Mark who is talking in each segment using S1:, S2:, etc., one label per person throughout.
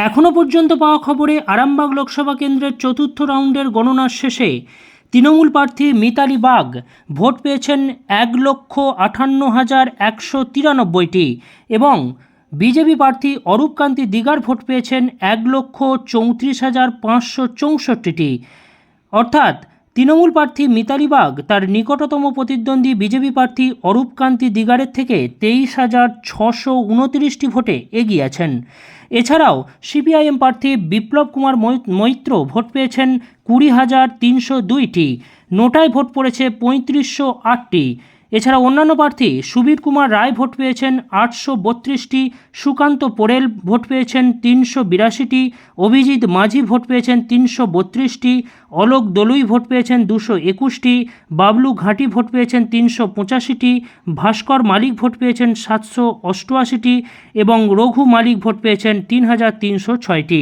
S1: এখনও পর্যন্ত পাওয়া খবরে আরামবাগ লোকসভা কেন্দ্রের চতুর্থ রাউন্ডের গণনার শেষে তৃণমূল প্রার্থী মিতালি বাগ ভোট পেয়েছেন এক লক্ষ আটান্ন হাজার একশো তিরানব্বইটি এবং বিজেপি প্রার্থী অরূপকান্তি দিগার ভোট পেয়েছেন এক লক্ষ চৌত্রিশ হাজার পাঁচশো চৌষট্টিটি। অর্থাৎ তৃণমূল প্রার্থী মিতালি বাগ তার নিকটতম প্রতিদ্বন্দ্বী বিজেপি প্রার্থী অরূপকান্তি দিগারের থেকে তেইশ হাজার ছশো উনত্রিশটি ভোটে এগিয়ে আছেন। এছাড়াও সিপিআইএম প্রার্থী বিপ্লব কুমার মৈত্র ভোট পেয়েছেন কুড়ি হাজার তিনশো দুইটি, নোটায় ভোট পড়েছে পঁয়ত্রিশশো আটটি। এছাড়া অন্যান্য প্রার্থী সুবীর কুমার রায় ভোট পেয়েছেন আটশো বত্রিশটি, সুকান্ত পোরেল ভোট পেয়েছেন তিনশো বিরাশিটি, অভিজিৎ মাঝি ভোট পেয়েছেন তিনশো বত্রিশটি, অলোক দলুই ভোট পেয়েছেন দুশো একুশটি, বাবলু ঘাঁটি ভোট পেয়েছেন তিনশো পঁচাশিটি, ভাস্কর মালিক ভোট পেয়েছেন সাতশো অষ্টআশিটি এবং রঘু মালিক ভোট পেয়েছেন তিন হাজার তিনশো ছয়টি।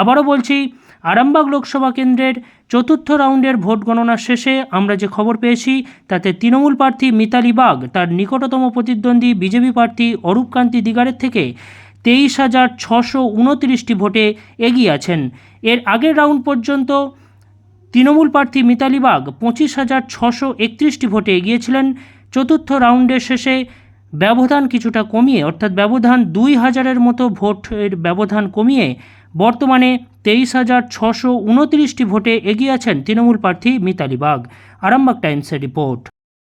S1: আবারও বলছি, আরামবাগ লোকসভা কেন্দ্রের চতুর্থ রাউন্ডের ভোট গণনা শেষে আমরা যে খবর পেয়েছি, তাতে তৃণমূল প্রার্থী মিতালি বাগ, তার নিকটতম প্রতিদ্বন্দ্বী বিজেপি প্রার্থী অরূপকান্তি দিগারের থেকে তেইশ হাজার ছশো উনত্রিশটি ভোটে এগিয়ে আছেন। এর আগের রাউন্ড পর্যন্ত তৃণমূল প্রার্থী মিতালি বাগ পঁচিশ হাজার ছশো একত্রিশটি ভোটে এগিয়েছিলেন। চতুর্থ রাউন্ডের শেষে ব্যবধান কিছুটা কমিয়ে, অর্থাৎ ব্যবধান দুই হাজারের মতো ভোটের ব্যবধান কমিয়ে, বর্তমানে তেইশ হাজার ছশো উনত্রিশটি ভোটে এগিয়ে আছেন তৃণমূল প্রার্থী মিতালি বাগ। আরামবাগ টাইমসের রিপোর্ট।